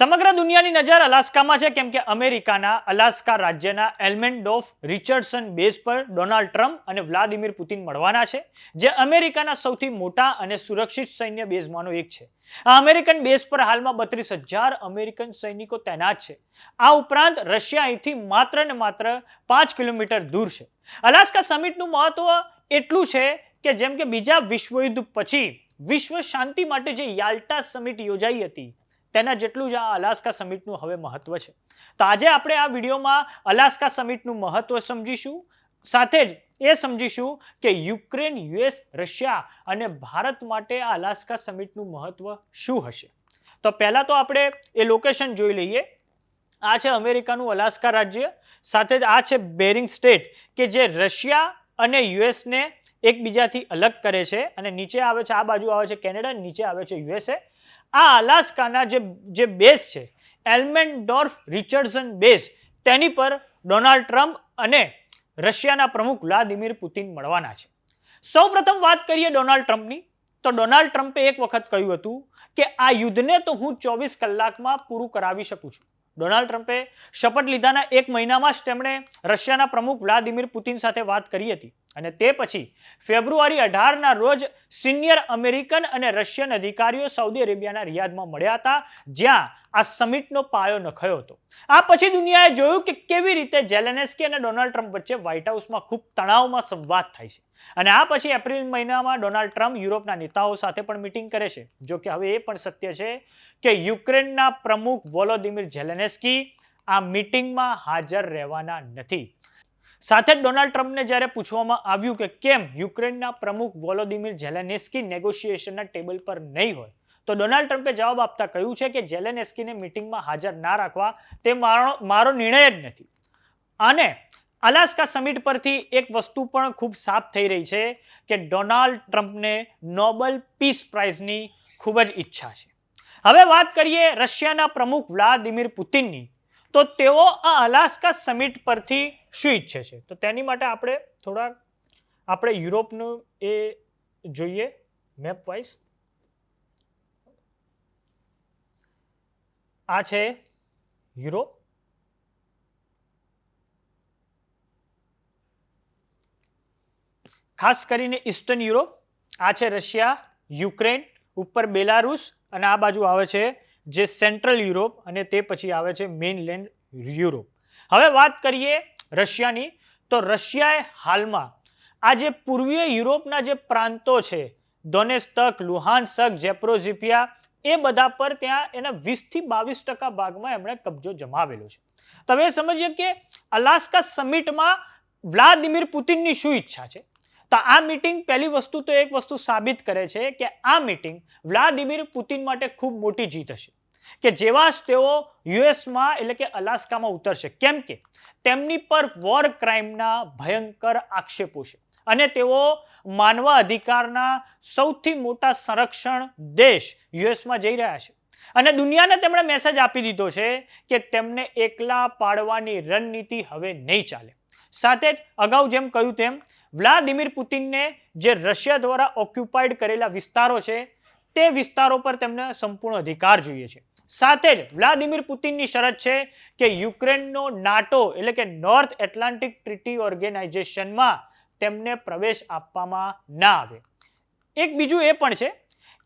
સમગ્ર દુનિયાની નજર અલાસ્કામાં છે, કેમ કે અમેરિકાના અલાસ્કા રાજ્યના એલમેન્ડોફ રિચર્ડસન બેઝ પર ડોનાલ્ડ ટ્રમ્પ અને વ્લાદિમીર પુતિન મળવાના છે, જે અમેરિકાના સૌથી મોટા અને સુરક્ષિત સૈન્ય બેઝમાંનો એક છે. આ અમેરિકન બેઝ પર હાલમાં બત્રીસ હજાર અમેરિકન સૈનિકો તૈનાત છે. આ ઉપરાંત રશિયા અહીંથી માત્ર ને માત્ર પાંચ કિલોમીટર દૂર છે. અલાસ્કા સમિટનું મહત્વ એટલું છે કે જેમ કે બીજા વિશ્વયુદ્ધ પછી વિશ્વ શાંતિ માટે જે યાલ્ટા સમિટ યોજાઈ હતી તેના જેટલું જ આ અલાસ્કા સમિટનું હવે મહત્વ છે. તો આજે આપણે આ વિડીયોમાં અલાસ્કા સમિટનું મહત્વ સમજીશું. સાથે જ એ સમજીશું કે યુક્રેન, યુએસ, રશિયા અને ભારત માટે આ અલાસ્કા સમિટનું મહત્વ શું હશે. તો પહેલાં તો આપણે એ લોકેશન જોઈ લઈએ. આ છે અમેરિકાનું અલાસ્કા રાજ્ય. સાથે જ આ છે બેરિંગ સ્ટેટ કે જે રશિયા અને યુએસને એકબીજાથી અલગ કરે છે અને નીચે આવે છે, આ બાજુ આવે છે કેનેડા નીચે આવે છે યુએસએ. આ અલાસ્કાના જે જે બેઝ છે, એલ્મેન્ડોર્ફ રિચર્ડસન બેઝ તેની પર ડોનાલ્ડ ટ્રમ્પ અને રશિયાના પ્રમુખ વ્લાદિમીર પુતિન મળવાના છે. સૌપ્રથમ વાત કરીએ ડોનાલ્ડ ટ્રમ્પની. તો ડોનાલ્ડ ટ્રમ્પે એક વખત કહ્યું હતું કે આ યુદ્ધને તો હું ચોવીસ કલાકમાં પૂરું કરાવી શકું છું. ડોનાલ્ડ ટ્રમ્પે શપથ લીધાના એક મહિનામાં જ તેમણે રશિયાના પ્રમુખ વ્લાદિમીર પુતિન સાથે વાત કરી હતી. અને તે પછી ફેબ્રુઆરી અઢારના રોજ સિનિયર અમેરિકન અને રશિયન અધિકારીઓ સાઉદી અરેબિયાના રિયાદમાં મળ્યા હતા, જ્યાં આ સમિટનો પાયો નખાયો હતો. આ પછી દુનિયાએ જોયું કે કેવી રીતે જેલેનેસ્કી અને ડોનાલ્ડ ટ્રમ્પ વચ્ચે વ્હાઇટ હાઉસમાં ખૂબ તણાવમાં સંવાદ થાય છે. અને આ પછી એપ્રિલ મહિનામાં ડોનાલ્ડ ટ્રમ્પ યુરોપના નેતાઓ સાથે પણ મિટિંગ કરે છે. જો કે હવે એ પણ સત્ય છે કે યુક્રેનના પ્રમુખ વોલોદિમીર જેલેનેસ્કી આ મીટિંગમાં હાજર રહેવાના નથી. સાથે ડોનાલ્ડ ટ્રમ્પને જ્યારે પૂછવામાં આવ્યું કે કેમ યુક્રેનના પ્રમુખ વોલોદિમીર જેલેનેસ્કી નેગોશિએશનના ટેબલ પર નહીં હોય, તો ડોનાલ્ડ ટ્રમ્પે જવાબ આપતા કહ્યું છે કે જેલેનેસ્કીને મિટિંગમાં હાજર ના રાખવા તે મારો મારો નિર્ણય જ નથી. અને અલાસ્કા સમિટ પરથી એક વસ્તુ પણ ખૂબ સાફ થઈ રહી છે કે ડોનાલ્ડ ટ્રમ્પને નોબલ પીસ પ્રાઇઝની ખૂબ જ ઈચ્છા છે. હવે વાત કરીએ રશિયાના પ્રમુખ વ્લાદિમીર પુતિનની. તો તેઓ આ અલાસ્કા સમિટ પરથી શું ઈચ્છે છે? તો તેની માટે આપણે થોડા, આપણે યુરોપનું એ જોઈએ મેપ વાઇઝ આ છે યુરોપ. ખાસ કરીને ઈસ્ટર્ન યુરોપ, આ છે રશિયા, યુક્રેન, ઉપર બેલારુસ, અને આ બાજુ આવે છે જે સેન્ટ્રલ યુરોપ અને તે પછી આવે છે મેઇનલેન્ડ યુરોપ હવે વાત કરીએ રશિયાની. તો રશિયાએ હાલમાં આ જે પૂર્વીય યુરોપના જે પ્રાંતો છે દોનેસ્તક લુહાનસક જેપ્રોઝિપિયા એ બધા પર ત્યાં એના વીસથી બાવીસ ટકા ભાગમાં એમણે કબજો જમાવેલો છે. તો હવે સમજીએ કે અલાસ્કા સમિટમાં વ્લાદિમીર પુતિનની શું ઈચ્છા છે? તો આ મિટિંગ પહેલી વસ્તુ તો એક વસ્તુ સાબિત કરે છે કે આ મિટિંગ વ્લાદિમીર પુતિન માટે ખૂબ મોટી જીત હશે. કે જેવા જ તેઓ યુએસમાં એટલે કે અલાસ્કામાં ઉતરશે. કેમ કે તેમની પર વોર ક્રાઇમના ભયંકર આક્ષેપો છે અને તેઓ માનવા અધિકારના સૌથી મોટા સંરક્ષણ દેશ યુએસમાં જઈ રહ્યા છે. અને દુનિયાને તેમણે મેસેજ આપી દીધો છે કે તેમને એકલા પાડવાની રણનીતિ હવે નહીં ચાલે. સાથે જ અગાઉ જેમ કહ્યું તેમ, વ્લાદિમીર પુતિનને જે રશિયા દ્વારા ઓક્યુપાઈડ કરેલા વિસ્તારો છે તે વિસ્તારો પર તેમને સંપૂર્ણ અધિકાર જોઈએ છે. સાથે જ વ્લાદિમીર પુતિનની શરત છે કે યુક્રેનનો નાટો એટલે કે નોર્થ એટલાન્ટિક ટ્રીટી ઓર્ગેનાઇઝેશનમાં તેમને પ્રવેશ આપવામાં ના આવે. એક બીજું એ પણ છે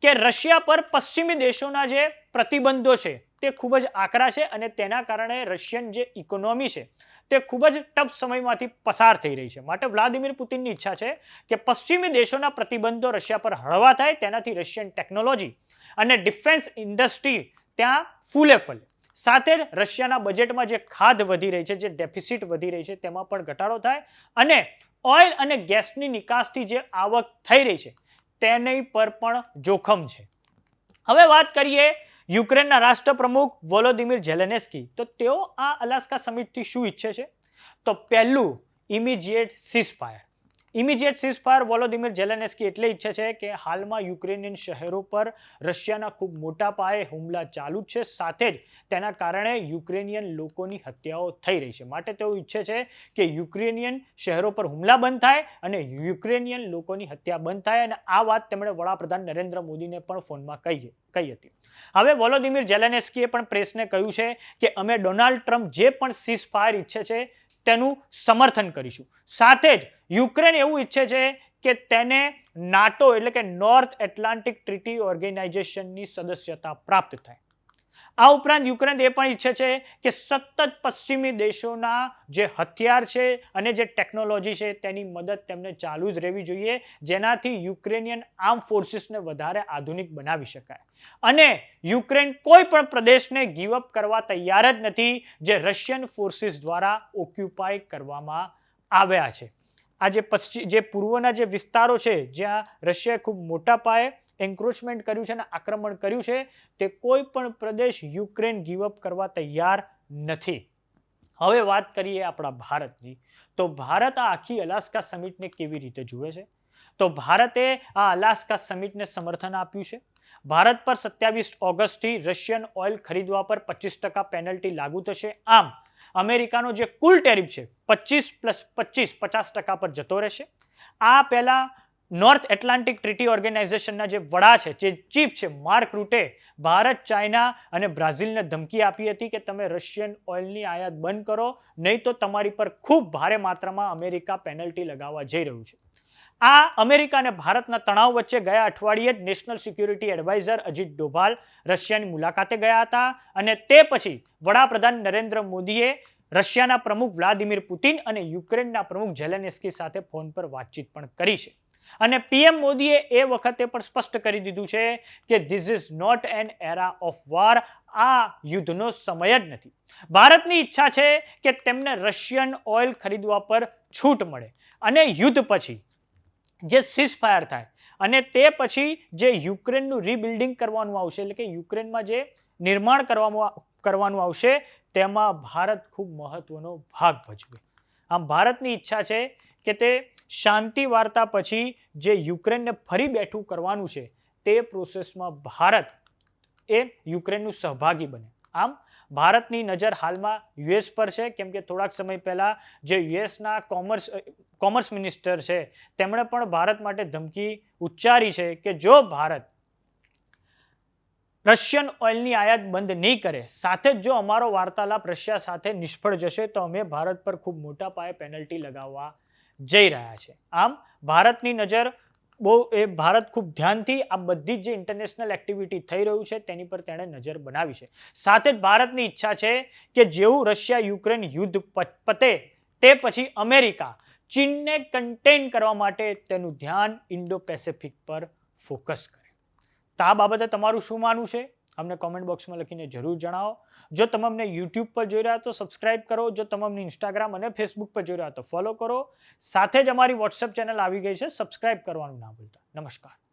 કે રશિયા પર પશ્ચિમી દેશોના જે પ્રતિબંધો છે તે ખૂબ જ આકરા છે અને તેના કારણે રશિયન જે ઇકોનોમી છે, તે ખૂબ જ ટફ સમયમાંથી પસાર થઈ રહી છે. માટે વ્લાદિમીર પુતિનની ઈચ્છા છે કે પશ્ચિમી દેશોના પ્રતિબંધો રશિયા પર હળવા થાય, તેનાથી રશિયન ટેકનોલોજી અને ડિફેન્સ ઇન્ડસ્ટ્રી ત્યાં ફૂલે ફલે. સાથે જ રશિયાના બજેટમાં જે ખાધ વધી રહી છે, જે ડેફિસિટ વધી રહી છે, તેમાં પણ ઘટાડો થાય અને ઓઇલ અને ગેસની નિકાસથી જે આવક થઈ રહી છે, તેની પર પણ જોખમ છે. હવે વાત કરીએ યુક્રેનના રાષ્ટ્રપ્રમુખ વોલોદિમીર ઝેલેનેસ્કી. તો તેઓ આ અલાસ્કા સમિટથી શું ઈચ્છે છે? તો પહેલું immediate ceasefire. Immediate ceasefire Volodymyr Zelensky એટલે ઈચ્છે છે કે હાલમાં યુક્રેનિયન શહેરો પર રશિયાના ખૂબ મોટા પાયે હુમલા ચાલુ જ છે. સાથે જ તેના કારણે યુક્રેનિયન લોકોની હત્યાઓ થઈ રહી છે. માટે તેઓ ઈચ્છે છે કે યુક્રેનિયન શહેરો પર હુમલા બંધ થાય અને યુક્રેનિયન લોકોની હત્યા બંધ થાય. અને આ વાત તેમણે વડાપ્રધાન નરેન્દ્ર મોદીને પણ ફોનમાં કહી કહી હતી. હવે વોલોદિમીર જેલેનેસ્કીએ પણ પ્રેસને કહ્યું છે કે અમે ડોનાલ્ડ ટ્રમ્પ જે પણ સીઝ ફાયર ઈચ્છે છે તેનું સમર્થન કરીશું. સાથે જ યુક્રેન એવું ઈચ્છે છે કે તેને નાટો એટલે કે નોર્થ એટલાન્ટિક ટ્રીટી ઓર્ગેનાઇઝેશનની સદસ્યતા પ્રાપ્ત થાય. આ ઉપરાંત યુક્રેન એ પણ ઈચ્છે છે કે સતત પશ્ચિમી દેશોના જે હથિયાર છે અને જે ટેકનોલોજી છે તેની મદદ તેમને ચાલુ જ રહેવી જોઈએ, જેનાથી યુક્રેનિયન આર્મ ફોર્સીસને વધારે આધુનિક બનાવી શકાય. અને યુક્રેન કોઈ પણ પ્રદેશને ગીવઅપ કરવા તૈયાર જ નથી, જે રશિયન ફોર્સિસ દ્વારા ઓક્યુપાય કરવામાં આવ્યા છે. આ જે પશ્ચિમ જે પૂર્વના જે વિસ્તારો છે, જ્યાં રશિયાએ ખૂબ મોટા પાયે એન્ક્રોચમેન્ટ કર્યું છે અને આક્રમણ કર્યું છે, તે કોઈ પણ પ્રદેશ યુક્રેન ગીવઅપ કરવા તૈયાર નથી. હવે વાત કરીએ આપણા ભારતની. તો ભારત આ આખી અલાસ્કા સમિટને કેવી રીતે જુએ છે? તો ભારતે આ અલાસ્કા સમિટને સમર્થન આપ્યું છે. ભારત પર સત્યાવીસ ઓગસ્ટથી રશિયન ઓઇલ ખરીદવા પર પચીસ ટકા પેનલ્ટી લાગુ થશે. આમ, અમેરિકાનો જે કુલ ટેરિફ છે, પચીસ પ્લસ પચીસ, પચાસ ટકા પર જતો રહેશે. આ પહેલાં નોર્થ એટલાન્ટિક ટ્રીટી ઓર્ગેનાઇઝેશનના જે વડા છે, જે ચીફ છે માર્ક રૂટે ભારત ચાઇના અને બ્રાઝિલને ધમકી આપી હતી કે તમે રશિયન ઓઇલની આયાત બંધ કરો, નહીં તો તમારી પર ખૂબ ભારે માત્રામાં અમેરિકા પેનલ્ટી લગાવવા જઈ રહ્યું છે. આ અમેરિકા અને ભારતના તણાવ વચ્ચે ગયા અઠવાડિયે જ national security adviser Ajit Doval રશિયાની મુલાકાતે ગયા હતા અને તે પછી વડાપ્રધાન નરેન્દ્ર મોદીએ રશિયાના પ્રમુખ વ્લાદિમીર પુતિન અને યુક્રેનના પ્રમુખ ઝેલેનેસ્કી સાથે ફોન પર વાતચીત પણ કરી છે. અને પીએમ મોદીએ એ વખતે પણ સ્પષ્ટ કરી દીધું છે કે this is not an era of war આ યુદ્ધનો સમય જ નથી. ભારતની ઈચ્છા છે કે તેમને રશિયન ઓઇલ ખરીદવા પર છૂટ મળે અને યુદ્ધ પછી જે સીઝ ફાયર થાય અને તે પછી જે યુક્રેનનું રીબિલ્ડિંગ કરવાનું આવશે, એટલે કે યુક્રેનમાં જે નિર્માણ કરવામાં કરવાનું આવશે, તેમાં ભારત ખૂબ મહત્વનો ભાગ ભજવે. આમ ભારતની ઈચ્છા છે કે તે શાંતિ વાર્તા પછી જે યુક્રેનને ફરી બેઠું કરવાનું છે, તે પ્રોસેસમાં ભારત એ યુક્રેનનું સહભાગી બને. આમ, ભારતની નજર હાલમાં યુએસ પર છે, કેમ કે થોડાક સમય પહેલાં જે યુએસના કોમર્સ કોમર્સ મિનિસ્ટર છે, તેમણે પણ ભારત માટે ધમકી ઉચ્ચારી છે કે જો ભારત રશિયન ઓઇલની આયાત બંધ નહીં કરે, સાથે જ જો અમારો વાર્તાલાપ રશિયા સાથે નિષ્ફળ જશે, તો અમે ભારત પર ખૂબ મોટા પાયે પેનલ્ટી લગાવવા જઈ રહ્યા છે. આમ ભારતની નજર બહુ એ ભારત ખૂબ ધ્યાનથી આ બધી જ જે ઇન્ટરનેશનલ એક્ટિવિટી થઈ રહ્યું છે તેની પર તેણે નજર બનાવી છે. સાથે જ ભારતની ઈચ્છા છે કે જેવું રશિયા યુક્રેન યુદ્ધ પતે તે પછી અમેરિકા ચીનને કન્ટેન કરવા માટે તેનું ધ્યાન ઇન્ડો પેસેફિક પર ફોકસ કરે. તો આ બાબતે તમારું શું માનવું છે? અમને કોમેન્ટ બોક્સમાં લખીને જરૂર જણાવો. જો તમે અમને યુટ્યુબ પર જોઈ રહ્યા તો સબસ્ક્રાઇબ કરો. જો તમે અમને ઇન્સ્ટાગ્રામ અને ફેસબુક પર જોઈ રહ્યા તો ફોલો કરો. સાથે જ અમારી વોટ્સએપ ચેનલ આવી ગઈ છે. સબસ્ક્રાઇબ કરવાનું ના ભૂલતા. નમસ્કાર.